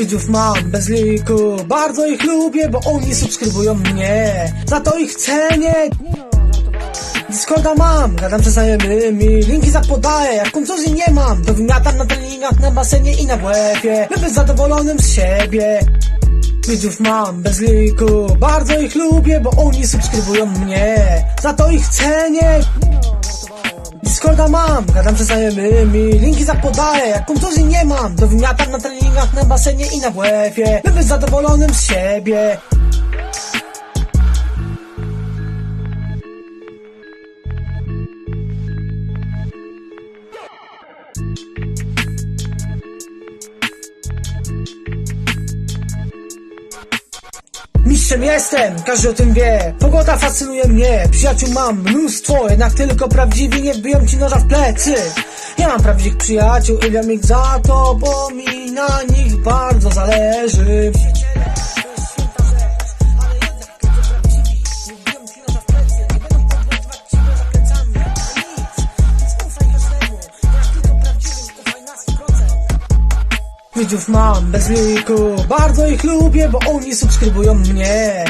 Widzów mam bez liku, bardzo ich lubię, bo oni subskrybują mnie. Za to ich cenię. Discorda mam, gadam ze znajomymi, linki zapodaję, jak kontuzji nie mam, to wymiatam na treningach, na basenie i na WF-ie, by być zadowolonym z siebie. Widzów mam bez liku, bardzo ich lubię, bo oni subskrybują mnie, za to ich cenię. Discorda mam, gadam ze znajomymi, linki zapodaję, jak kontuzji nie mam, to wymiatam na treningach, basenie i na WF-ie, by być zadowolonym z siebie. Mistrzem jestem, każdy o tym wie. Pogoda fascynuje mnie, przyjaciół mam mnóstwo Jednak tylko prawdziwi nie biją ci noża w plecy. Ja mam prawdziwych przyjaciół i wiem ich za to Bo mi na nich bardzo zależy Widzów mam bez liku, bardzo ich lubię, bo oni subskrybują mnie.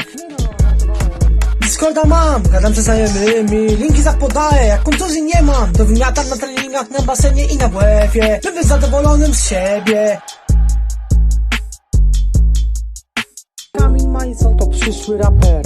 Discorda mam, gadam ze znajomymi, linki zapodaję, jak kontuzji nie mam, to wymiatam na treningach, na basenie i na WF-ie, by być zadowolonym z siebie. Kamil Majson to przyszły raper.